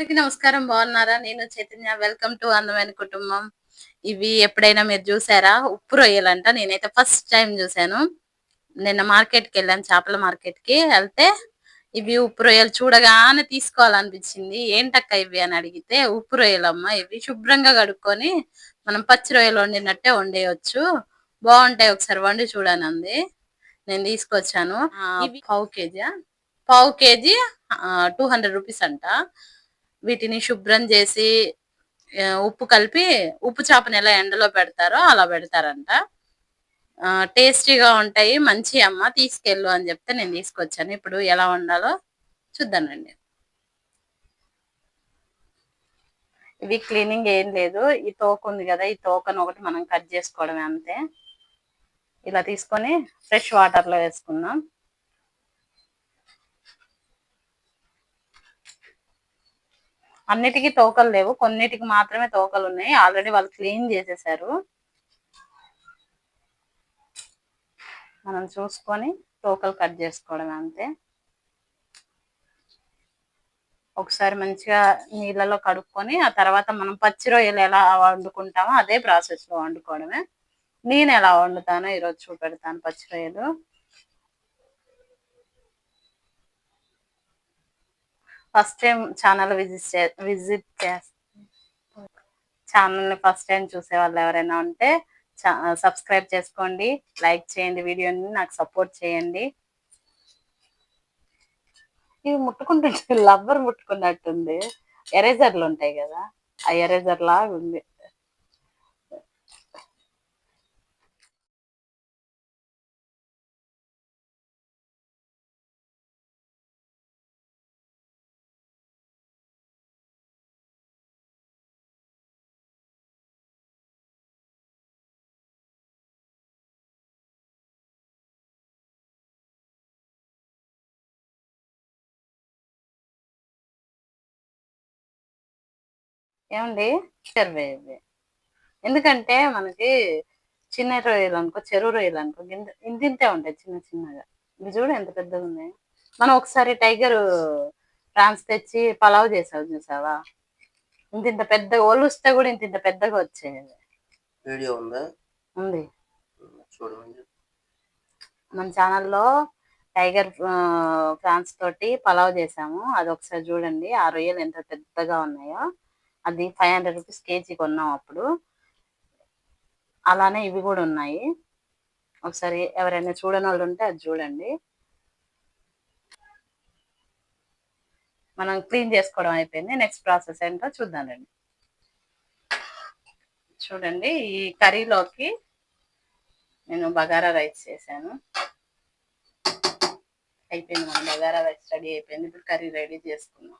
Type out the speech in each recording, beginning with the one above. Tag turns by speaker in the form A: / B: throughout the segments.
A: అందరికి నమస్కారం. బాగున్నారా? నేను చైతన్య. వెల్కమ్ టు అందమైన కుటుంబం. ఇవి ఎప్పుడైనా మీరు చూసారా? ఉప్పు రొయ్యలంట. నేనైతే ఫస్ట్ టైం చూసాను. నిన్న మార్కెట్కి వెళ్ళాను చేపల మార్కెట్కి వెళ్తే ఇవి ఉప్పు రొయ్యలు చూడగానే తీసుకోవాలనిపించింది. ఏంటక్క ఇవి అని అడిగితే ఉప్పు రొయ్యలమ్మ ఇవి శుభ్రంగా కడుక్కొని మనం పచ్చి రొయ్యలు వండినట్టే వండేయచ్చు. బాగుంటాయి ఒకసారి వండి చూడని అంది. నేను తీసుకొచ్చాను. పావు కేజీ. పావు కేజీ టూ హండ్రెడ్ రూపీస్ అంట. వీటిని శుభ్రం చేసి ఉప్పు కలిపి ఉప్పు చేపని ఎలా ఎండలో పెడతారో అలా పెడతారంట. టేస్టీగా ఉంటాయి మంచి అమ్మ తీసుకెళ్ళు అని చెప్తే నేను తీసుకొచ్చాను. ఇప్పుడు ఎలా ఉండాలో చూద్దానండి. ఇవి క్లీనింగ్ ఏం లేదు. ఈ తోక ఉంది కదా ఈ తోకను ఒకటి మనం కట్ చేసుకోవడమే అంతే. ఇలా తీసుకొని ఫ్రెష్ వాటర్లో వేసుకుందాం. అన్నిటికీ తోకలు లేవు. కొన్నిటికి మాత్రమే తోకలు ఉన్నాయి. ఆల్రెడీ వాళ్ళు క్లీన్ చేసేసారు. మనం చూసుకొని తోకలు కట్ చేసుకోవడం అంతే. ఒకసారి మంచిగా నీళ్ళలో కడుక్కొని ఆ తర్వాత మనం పచ్చి రొయ్యలు ఎలా వండుకుంటామో అదే ప్రాసెస్లో వండుకోవడమే. నేను ఎలా వండుతానో ఈరోజు చూపెడతాను పచ్చి రొయ్యలు. First time channel visit visit చేస్తా. ఛానల్ని ఫస్ట్ టైం చూసే వాళ్ళు ఎవరైనా ఉంటే సబ్స్క్రైబ్ చేసుకోండి లైక్ చేయండి వీడియోని నాకు సపోర్ట్ చేయండి. ఇవి ముట్టుకుంటుంటే లవ్వర్ ముట్టుకున్నట్టుంది. ఎరేజర్లు ఉంటాయి కదా ఆ ఎరేజర్ లాగా ఉంది ఏమండి? చెరువు ఎందుకంటే మనకి చిన్న రొయ్యలు అనుకో చెరువు రొయ్యలు అనుకో ఇంతింతే ఉంటాయి చిన్న చిన్నగా. ఇవి చూడు ఎంత పెద్దగా ఉన్నాయి మనం ఒకసారి టైగర్ ఫ్రాన్స్ తెచ్చి పలావ్ చేసావు చూసావా? ఇంత ఇంత పెద్దగా ఒలుస్తే కూడా ఇంత ఇంత పెద్దగా వచ్చేది
B: వీడియో ఉందా?
A: ఉంది.
B: చూడండి
A: మన ఛానల్లో టైగర్ ఫ్రాన్స్ తోటి పలావ్ చేసాము. అది ఒకసారి చూడండి ఆ రొయ్యలు ఎంత పెద్దగా ఉన్నాయో. అది ఫైవ్ హండ్రెడ్ రూపీస్ కేజీ కొన్నాం అప్పుడు. అలానే ఇవి కూడా ఉన్నాయి. ఒకసారి ఎవరైనా చూడని వాళ్ళు ఉంటే అది చూడండి. మనం క్లీన్ చేసుకోవడం అయిపోయింది. నెక్స్ట్ ప్రాసెస్ ఏంటో చూద్దాం రండి చూడండి ఈ కర్రీలోకి నేను బగారా రైస్ చేశాను. అయిపోయింది మన బగారా రైస్ రెడీ అయిపోయింది. ఇప్పుడు కర్రీ రెడీ చేసుకున్నాం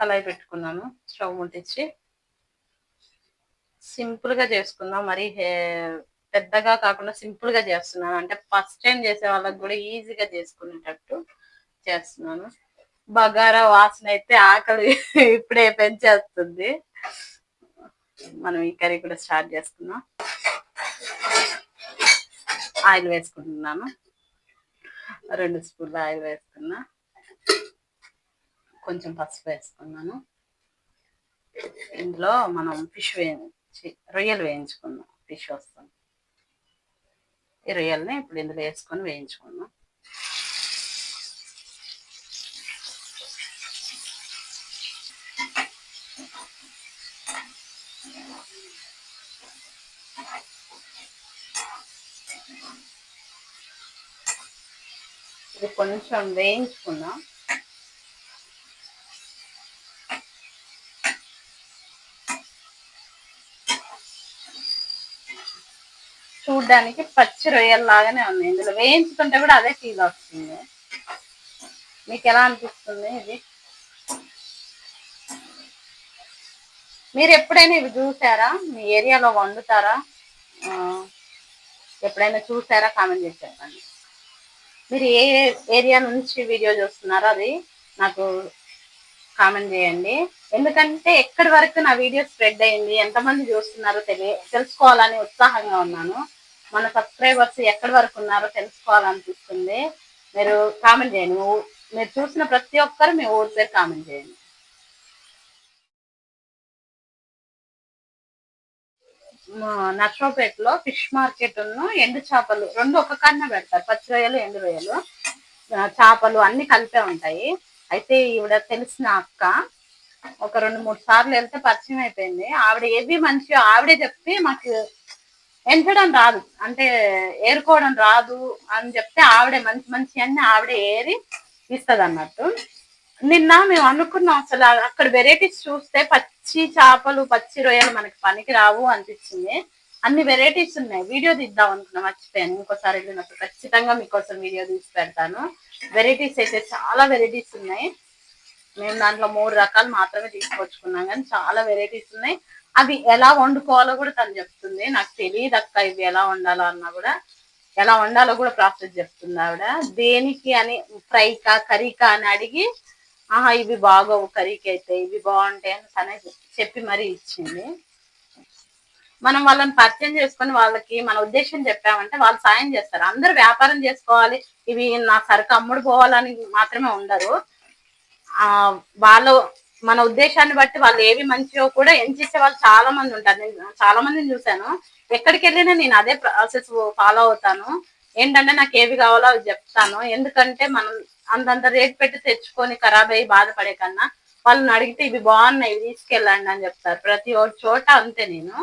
A: కళాయి పెట్టుకున్నాను. స్టవ్ ముట్టించి సింపుల్గా చేసుకుందాం. మరి పెద్దగా కాకుండా సింపుల్గా చేస్తున్నాను. అంటే ఫస్ట్ టైం చేసే వాళ్ళకి కూడా ఈజీగా చేసుకునేటట్టు చేస్తున్నాను. బగారా వాసన అయితే ఆకలి ఇప్పుడే పెంచేస్తుంది. మనం ఈ కర్రీ కూడా స్టార్ట్ చేసుకున్నాం ఆయిల్ వేసుకుంటున్నాను. రెండు స్పూన్లు ఆయిల్ వేసుకున్నా. కొంచెం పసుపు వేసుకున్నాను. ఇందులో మనం ఫిష్ వేయించి రొయ్యలు వేయించుకుందాం. ఫిష్ వస్తుంది. ఈ రొయ్యల్ని ఇప్పుడు ఇందులో వేసుకొని వేయించుకుందాం. ఇది కొంచెం వేయించుకుందాం. చూడ్డానికి పచ్చి రొయ్యలు లాగానే ఉంది ఇందులో వేయించుకుంటే కూడా అదే ఫీల్ వస్తుంది. మీకు ఎలా అనిపిస్తుంది ఇది? మీరు ఎప్పుడైనా ఇవి చూసారా? మీ ఏరియాలో వండుతారా? ఎప్పుడైనా చూసారా? కామెంట్ చేసి చెప్పండి. మీరు ఏ ఏరియా నుంచి వీడియో చూస్తున్నారో అది నాకు కామెంట్ చేయండి. ఎందుకంటే ఎక్కడి వరకు నా వీడియో స్ప్రెడ్ అయింది ఎంతమంది చూస్తున్నారో తెలియ తెలుసుకోవాలని ఉత్సాహంగా ఉన్నాను. మన సబ్స్క్రైబర్స్ ఎక్కడి వరకు ఉన్నారో తెలుసుకోవాలనిపిస్తుంది. మీరు కామెంట్ చేయండి. మీరు చూసిన ప్రతి ఒక్కరు మీ ఊరి పేరు కామెంట్ చేయండి. నర్సరావుపేటలో ఫిష్ మార్కెట్ ఉన్న ఎండు చేపలు రెండు ఒక కన్నా పెడతారు. పచ్చి రొయ్యలు ఎండు రొయ్యలు. చేపలు అన్ని కలిపే ఉంటాయి. అయితే ఈవిడ తెలిసిన అక్క ఒక రెండు మూడు సార్లు వెళ్తే పరిచయం అయిపోయింది. ఆవిడ ఏవి మంచి ఆవిడే చెప్పి మాకు ఎంచడం రాదు. అంటే ఏరుకోవడం రాదు అని చెప్తే ఆవిడే మంచి మంచి అన్ని ఆవిడే ఏరి ఇస్తుంది అన్నట్టు నిన్న మేము అనుకున్నాం అసలు అక్కడ వెరైటీస్ చూస్తే పచ్చి చేపలు పచ్చి రొయ్యలు మనకి పనికి రావు అనిపించింది. అన్ని వెరైటీస్ ఉన్నాయి. వీడియో తీద్దాం అనుకున్నా. మర్చిపోయాను. ఇంకోసారి వెళ్ళినప్పుడు ఖచ్చితంగా మీకోసం వీడియో తీసి పెడతాను. వెరైటీస్ అయితే చాలా వెరైటీస్ ఉన్నాయి. మేము దాంట్లో మూడు రకాలు మాత్రమే తీసుకొచ్చుకున్నాం కానీ చాలా వెరైటీస్ ఉన్నాయి. అవి ఎలా వండుకోవాలో కూడా తను చెప్తుంది. నాకు తెలియదు అక్క ఇవి ఎలా వండాలో అన్నా కూడా. ఎలా వండాలో కూడా ప్రాసెస్ చెప్తుంది ఆవిడ. దేనికి అని ఫ్రైకా కర్రీకా అని అడిగి ఆహా ఇవి బాగోవు కర్రీకి అయితే ఇవి బాగుంటాయి అని తనే చెప్పి మరీ ఇచ్చింది. మనం వాళ్ళని పరిచయం చేసుకొని వాళ్ళకి మన ఉద్దేశం చెప్పామంటే వాళ్ళు సాయం చేస్తారు. అందరూ వ్యాపారం చేసుకోవాలి. ఇవి నా సరుకు అమ్ముడు పోవాలని మాత్రమే ఉండరు. ఆ వాళ్ళు మన ఉద్దేశాన్ని బట్టి వాళ్ళు ఏవి మంచివో కూడా ఎంచిచ్చే వాళ్ళు చాలా మంది ఉంటారు. నేను చాలా మందిని చూశాను. ఎక్కడికి వెళ్ళినా నేను అదే ప్రాసెస్ ఫాలో అవుతాను. ఏంటంటే నాకు ఏవి కావాలో అవి చెప్తాను. ఎందుకంటే మనం అంతంత రేట్ పెట్టి తెచ్చుకొని ఖరాబ్ అయ్యి బాధపడే కన్నా వాళ్ళని అడిగితే ఇవి బాగున్నాయి తీసుకెళ్ళండి అని చెప్తారు. ప్రతి ఒక్క చోట అంతే నేను.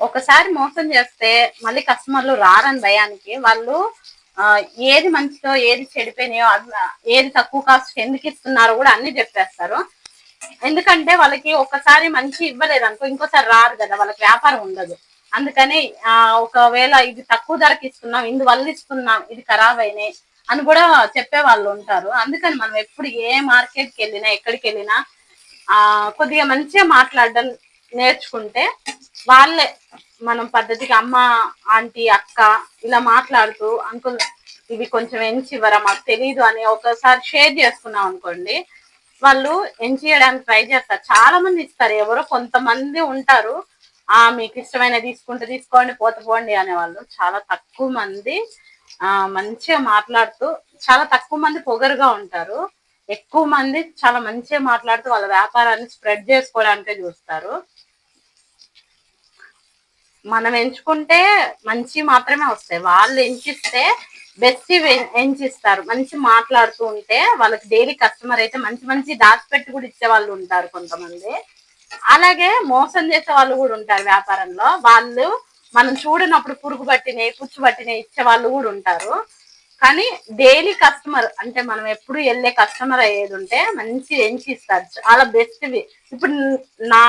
A: ఒకసారి మోసం చేస్తే మళ్ళీ కస్టమర్లు రారని భయానికి వాళ్ళు ఏది మంచిదో ఏది చెడిపోయినాయో అవి ఏది తక్కువ కాస్ట్ ఎందుకు ఇస్తున్నారో కూడా అన్ని చెప్పేస్తారు. ఎందుకంటే వాళ్ళకి ఒకసారి మంచి ఇవ్వలేదు అనుకో ఇంకోసారి రారు కదా వాళ్ళకి వ్యాపారం ఉండదు. అందుకని ఆ ఒకవేళ ఇది తక్కువ ధరకి ఇస్తున్నాం ఇందువల్ల ఇస్తున్నాం ఇది ఖరాబ్ అయినాయి అని కూడా చెప్పే వాళ్ళు ఉంటారు. అందుకని మనం ఎప్పుడు ఏ మార్కెట్కి వెళ్ళినా ఎక్కడికి వెళ్ళినా ఆ కొద్దిగా మంచిగా మాట్లాడడం నేర్చుకుంటే వాళ్ళే మనం పద్ధతిగా అమ్మ ఆంటీ అక్క ఇలా మాట్లాడుతూ అంకుల్ ఇవి కొంచెం ఎంచి ఇవ్వరా మాకు తెలియదు అని ఒకసారి షేర్ చేసుకున్నాం అనుకోండి. వాళ్ళు ఎంచేయడానికి ట్రై చేస్తారు. చాలా మంది ఇస్తారు. ఎవరో కొంతమంది ఉంటారు. ఆ మీకు ఇష్టమైన తీసుకుంటే తీసుకోండి పోత పోండి అనేవాళ్ళు. చాలా తక్కువ మంది ఆ మంచిగా మాట్లాడుతూ చాలా తక్కువ మంది పొగరుగా ఉంటారు. ఎక్కువ మంది చాలా మంచిగా మాట్లాడుతూ వాళ్ళ వ్యాపారాన్ని స్ప్రెడ్ చేసుకోవడానికే చూస్తారు. మనం ఎంచుకుంటే మంచి మాత్రమే వస్తాయి. వాళ్ళు ఎంచిస్తే బెస్ట్ ఎంచిస్తారు. మంచి మాట్లాడుతూ ఉంటే వాళ్ళకి డైలీ కస్టమర్ అయితే మంచి మంచి దాచిపెట్టి కూడా ఇచ్చే వాళ్ళు ఉంటారు కొంతమంది. అలాగే మోసం చేసే వాళ్ళు కూడా ఉంటారు వ్యాపారంలో. వాళ్ళు మనం చూడనప్పుడు పురుగు పట్టినవి పుచ్చు పట్టినవి ఇచ్చే వాళ్ళు కూడా ఉంటారు. కానీ డైలీ కస్టమర్ అంటే మనం ఎప్పుడు వెళ్ళే కస్టమర్ అయ్యేది ఉంటే మంచి ఎంచి ఇస్తారు చాలా బెస్ట్వి ఇప్పుడు నా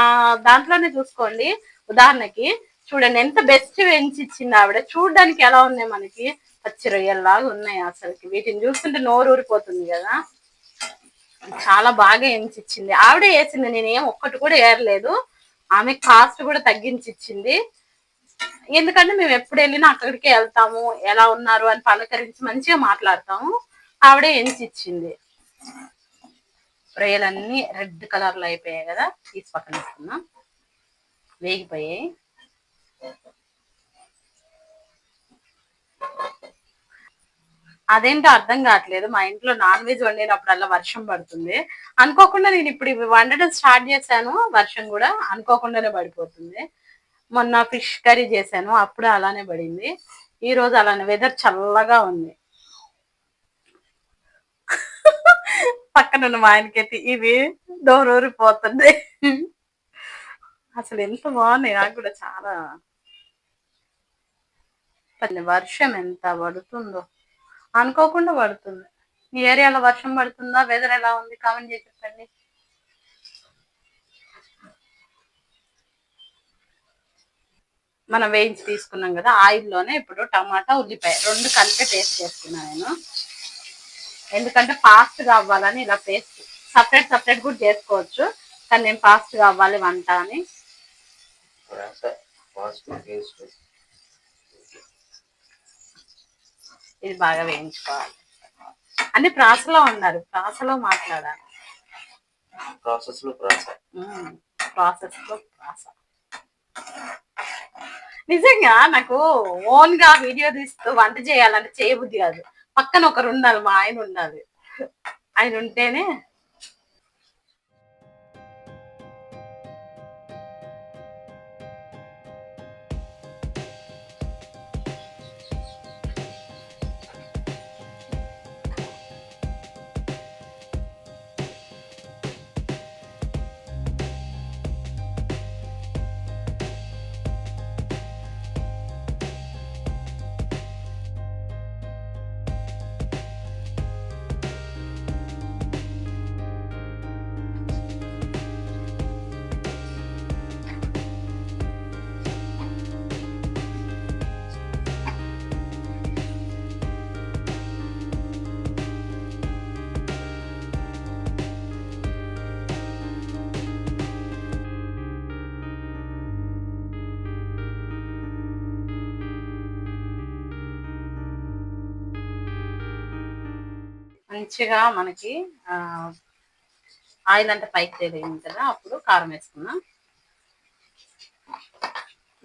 A: దాంట్లోనే చూసుకోండి. ఉదాహరణకి చూడండి ఎంత బెస్ట్ ఎంచి ఇచ్చింది ఆవిడ. చూడడానికి ఎలా ఉన్నాయి మనకి? పచ్చి రొయ్యల్లాగా ఉన్నాయి అసలుకి. వీటిని చూస్తుంటే నోరు ఊరిపోతుంది కదా. చాలా బాగా ఎంచి ఆవిడ ఆవిడే వేసింది నేనేం ఒక్కటి కూడా ఏరలేదు. ఆమె కాస్ట్ కూడా తగ్గించి ఇచ్చింది. ఎందుకంటే మేము ఎప్పుడు వెళ్ళినా అక్కడికే వెళ్తాము ఎలా ఉన్నారు అని పలకరించి మంచిగా మాట్లాడతాము. ఆవిడే ఎంచిచ్చింది రొయ్యలన్నీ రెడ్ కలర్లో అయిపోయాయి కదా. తీసి పక్కన వేగిపోయాయి. అదేంటో అర్థం కావట్లేదు. మా ఇంట్లో నాన్ వెజ్ వండినప్పుడల్లా వర్షం పడుతుంది. అనుకోకుండా నేను ఇప్పుడు ఇవి వండడం స్టార్ట్ చేశాను. వర్షం కూడా అనుకోకుండానే పడిపోతుంది. మొన్న ఫిష్ కర్రీ చేశాను. అప్పుడు అలానే పడింది. ఈ రోజు అలానే వెదర్ చల్లగా ఉంది. పక్కన మా ఆయనకైతే ఇవి దోరూరిపోతుంది అసలు ఎంత బాగున్నాయి. నాకు కూడా చాలా వర్షం ఎంత పడుతుందో. అనుకోకుండా పడుతుంది. ఈ ఏరియాలో వర్షం పడుతుందా? వెదర్ ఎలా ఉంది? కామెంట్ చేసి చెప్పండి. మనం వేయించి తీసుకున్నాం కదా ఆయిల్లోనే ఇప్పుడు టమాటా ఉల్లిపాయ రెండు కలిపి పేస్ట్ చేసుకున్నాను నేను. ఎందుకంటే ఫాస్ట్గా అవ్వాలని ఇలా పేస్ట్ సపరేట్ సపరేట్ కూడా చేసుకోవచ్చు. కానీ నేను ఫాస్ట్గా అవ్వాలి వంట అని
B: ప్రాస ఫాస్ట్ టేస్ట్
A: ఇది బాగా వేయించుకోవాలి. అన్ని ప్రాసలో ఉన్నారు. ప్రాసలో మాట్లాడాలి.
B: ప్రాసెస్. లో ప్రాస
A: ప్రాసెస్. లో ప్రాస నిజంగా నాకు ఓన్గా వీడియో తీస్తూ వంట చేయాలంటే చేయబుద్ధి కాదు. పక్కన ఒకరు ఉండాలి మా ఆయన ఉండాలి. ఆయన ఉంటేనే మంచిగా మనకి ఆయిల్ అంతా పైకి తేలింది కదా అప్పుడు కారం వేసుకున్నాం.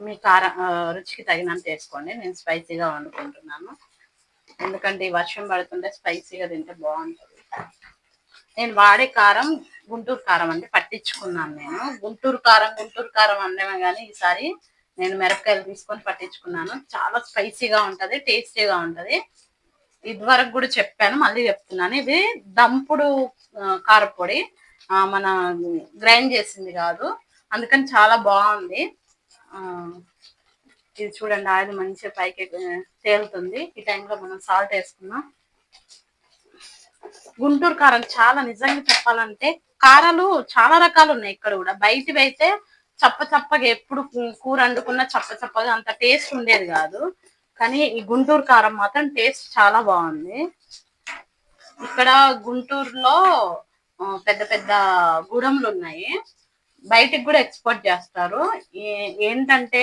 A: మీ కారం రుచికి తగినంత వేసుకోండి. నేను స్పైసీగా వండుకుంటున్నాను. ఎందుకంటే ఈ వర్షం పడుతుంటే స్పైసీగా తింటే బాగుంటుంది. నేను వాడే కారం గుంటూరు కారం అంటే పట్టించుకున్నాను నేను. గుంటూరు కారం గుంటూరు కారం అండమే కానీ ఈసారి నేను మిరపకాయలు తీసుకొని పట్టించుకున్నాను. చాలా స్పైసీగా ఉంటుంది టేస్టీగా ఉంటుంది. ఇదివరకు కూడా చెప్పాను మళ్ళీ చెప్తున్నాను. ఇది దంపుడు కారపొడి మన గ్రైండ్ చేసింది కాదు. అందుకని చాలా బాగుంది. ఆ, ఇది చూడండి ఆయిల్ మంచిగా పైకి తేలుతుంది. ఈ టైంలో మనం సాల్ట్ వేసుకున్నాం గుంటూరు కారం చాలా నిజంగా చెప్పాలంటే కారాలు చాలా రకాలు ఉన్నాయి ఇక్కడ కూడా. బయటివి అయితే చప్ప చప్పగా ఎప్పుడు కూర వండుకున్నా చప్ప చప్పగా అంత టేస్ట్ ఉండేది కాదు. కానీ ఈ గుంటూరు కారం మాత్రం టేస్ట్ చాలా బాగుంది. ఇక్కడ గుంటూరులో పెద్ద పెద్ద గూడెంలు ఉన్నాయి. బయటికి కూడా ఎక్స్పోర్ట్ చేస్తారు. ఏంటంటే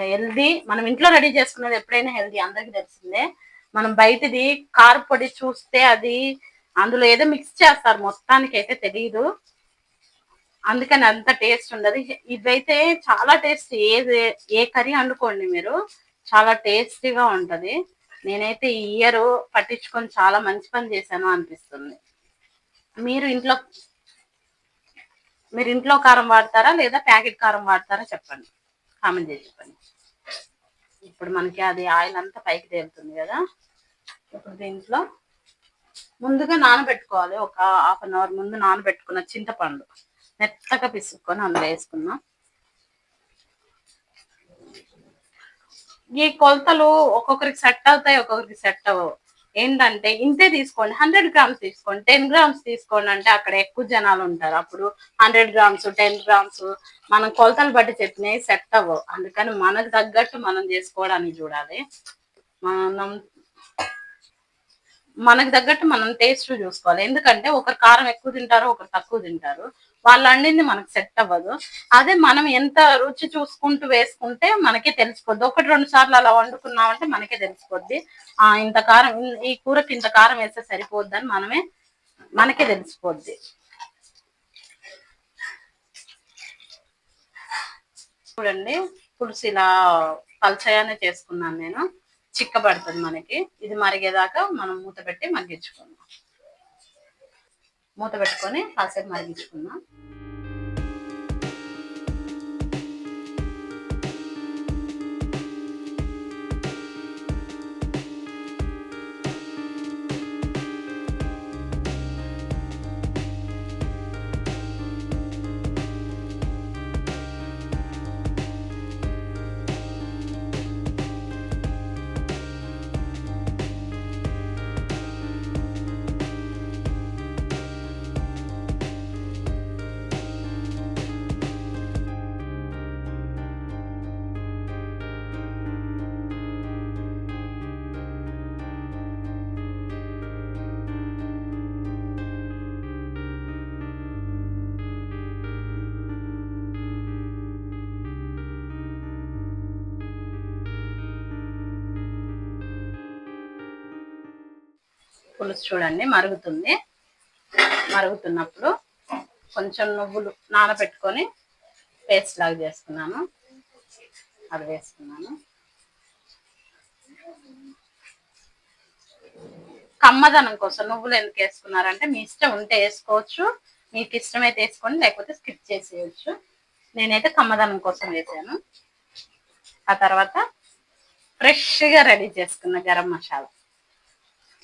A: హెల్దీ మనం ఇంట్లో రెడీ చేసుకునేది ఎప్పుడైనా హెల్దీ అందరికి తెలిసిందే. మనం బయటది కార పొడి చూస్తే అది అందులో ఏదో మిక్స్ చేస్తారు. మొత్తానికి అయితే తెలియదు అందుకని అంత టేస్ట్ ఉండదు. ఇదైతే చాలా టేస్ట్ ఏది ఏ కర్రీ అనుకోండి మీరు. చాలా టేస్టీగా ఉంటుంది. నేనైతే ఈ ఇయర్ పట్టించుకొని చాలా మంచి పని చేశాను అనిపిస్తుంది. మీరు ఇంట్లో మీరు ఇంట్లో కారం వాడతారా లేదా ప్యాకెట్ కారం వాడతారా చెప్పండి. కామెంట్ చేసి చెప్పండి. ఇప్పుడు మనకి అది ఆయిల్ అంతా పైకి తేలుతుంది కదా. ఇప్పుడు దీంట్లో ముందుగా నానబెట్టుకోవాలి. ఒక హాఫ్ అన్ అవర్ ముందు నానబెట్టుకున్న చింతపండు మెత్తగా పిసుక్కొని అందులో వేసుకున్నాం ఈ కొలతలు ఒక్కొక్కరికి సెట్ అవుతాయి ఒక్కొక్కరికి సెట్ అవ్వవు. ఏంటంటే ఇంతే తీసుకోండి. హండ్రెడ్ గ్రామ్స్ తీసుకోండి. టెన్ గ్రామ్స్ తీసుకోండి అంటే అక్కడ ఎక్కువ జనాలు ఉంటారు. అప్పుడు హండ్రెడ్ గ్రామ్స్ టెన్ గ్రామ్స్ మనం కొలతలు బట్టి చెప్పినవి సెట్ అవ్వవు. అందుకని మనకు తగ్గట్టు మనం చేసుకోవడానికి చూడాలి. మనం మనకు తగ్గట్టు మనం టేస్ట్ చూసుకోవాలి. ఎందుకంటే ఒకరు కారం ఎక్కువ తింటారు ఒకరు తక్కువ తింటారు. వాళ్ళు వండింది మనకు సెట్ అవ్వదు. అదే మనం ఎంత రుచి చూసుకుంటూ వేసుకుంటే మనకే తెలిసిపోద్ది. ఒకటి రెండు సార్లు అలా వండుకున్నామంటే మనకే తెలిసిపోద్ది. ఆ ఇంత కారం ఈ కూరకి ఇంత కారం వేస్తే సరిపోద్ది అని మనమే మనకే తెలిసిపోద్ది. చూడండి పులుసు ఇలా పల్చగానే చేసుకున్నాను నేను. చిక్కబడుతుంది మనకి. ఇది మరిగేదాకా మనం మూత పెట్టి మగ్గించుకుందాం. మూత పెట్టుకొని కాసేపు మరిగించుకుందాం. పులుసు చూడండి మరుగుతుంది. మరుగుతున్నప్పుడు కొంచెం నువ్వులు నానబెట్టుకొని పేస్ట్ లాగా చేసుకున్నాను అది వేసుకున్నాను కమ్మదనం కోసం నువ్వులు ఎందుకు వేసుకున్నారంటే మీ ఇష్టం ఉంటే వేసుకోవచ్చు మీకు ఇష్టమైతే వేసుకోండి లేకపోతే స్కిప్ చేసేయచ్చు. నేనైతే కమ్మదనం కోసం వేసాను. ఆ తర్వాత ఫ్రెష్గా రెడీ చేసుకున్న గరం మసాలా.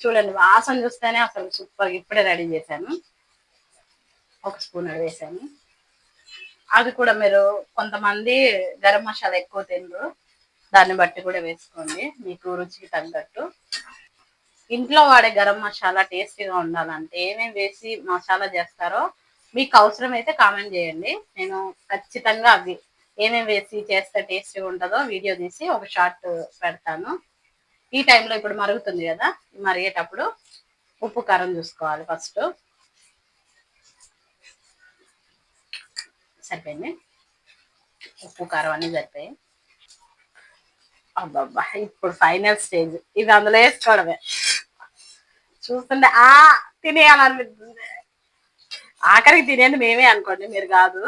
A: చూడండి వాసన చూస్తేనే అసలు సూపర్ ఇప్పుడే రెడీ చేశాను. ఒక స్పూన్ వేసాను. అది కూడా మీరు కొంతమంది గరం మసాలా ఎక్కువ తినరు. దాన్ని బట్టి కూడా వేసుకోండి. మీకు రుచికి తగ్గట్టు. ఇంట్లో వాడే గరం మసాలా టేస్టీగా ఉండాలంటే ఏమేమి వేసి మసాలా చేస్తారో మీకు అవసరం అయితే కామెంట్ చేయండి. నేను ఖచ్చితంగా అవి ఏమేమి వేసి చేస్తే టేస్టీగా ఉంటుందో వీడియో తీసి ఒక షార్ట్ పెడతాను. ఈ టైంలో ఇప్పుడు మరుగుతుంది కదా మరిగేటప్పుడు ఉప్పు కారం చూసుకోవాలి ఫస్ట్ సరిపోయింది? ఉప్పు కారం అన్నీ సరిపోయాయి. అబ్బబ్బా ఇప్పుడు ఫైనల్ స్టేజ్ ఇది అందులో వేసుకోవడమే. చూస్తుంటే ఆ తినేయాలనిపిస్తుంది. ఆఖరికి తినేది మేమే అనుకోండి మీరు కాదు.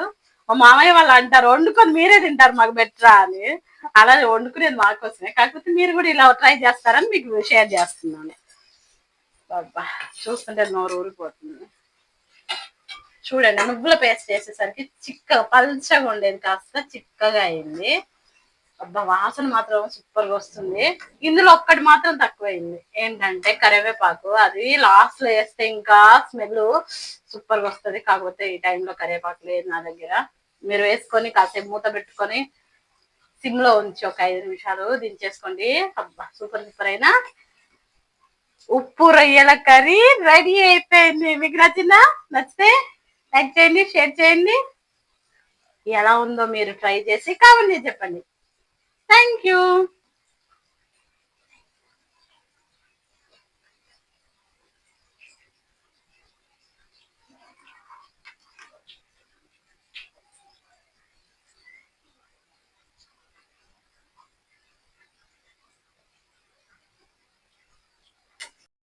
A: మా మామయ్య వాళ్ళు అంటారు వండుకొని మీరే తింటారు మాకు బెటరా అని. అలా వండుకునేది మాకోసమే కాకపోతే మీరు కూడా ఇలా ట్రై చేస్తారని మీకు షేర్ చేస్తున్నాను. బాబా చూస్తుంటే నోరు ఊరిపోతుంది. చూడండి నువ్వుల పేస్ట్ చేసేసరికి చిక్కగా పల్చగా ఉండేది కాస్త చిక్కగా అయింది. అబ్బా వాసన మాత్రం సూపర్గా వస్తుంది. ఇందులో ఒక్కటి మాత్రం తక్కువైంది. ఏంటంటే కరివేపాకు. అది లాస్ట్లో వేస్తే ఇంకా స్మెల్ సూపర్గా వస్తుంది. కాకపోతే ఈ టైంలో కరివేపాకు లేదు నా దగ్గర. మీరు వేసుకొని కాసేపు మూత పెట్టుకొని సిమ్లో ఉంచి ఒక ఐదు నిమిషాలు దించేసుకోండి. అబ్బా సూపర్ సూపర్ అయినా. ఉప్పు రొయ్యల కర్రీ రెడీ అయిపోయింది. మీకు నచ్చిందా? నచ్చితే లైక్ చేయండి షేర్ చేయండి. ఎలా ఉందో మీరు ట్రై చేసి కామెంట్ చెప్పండి. Thank you.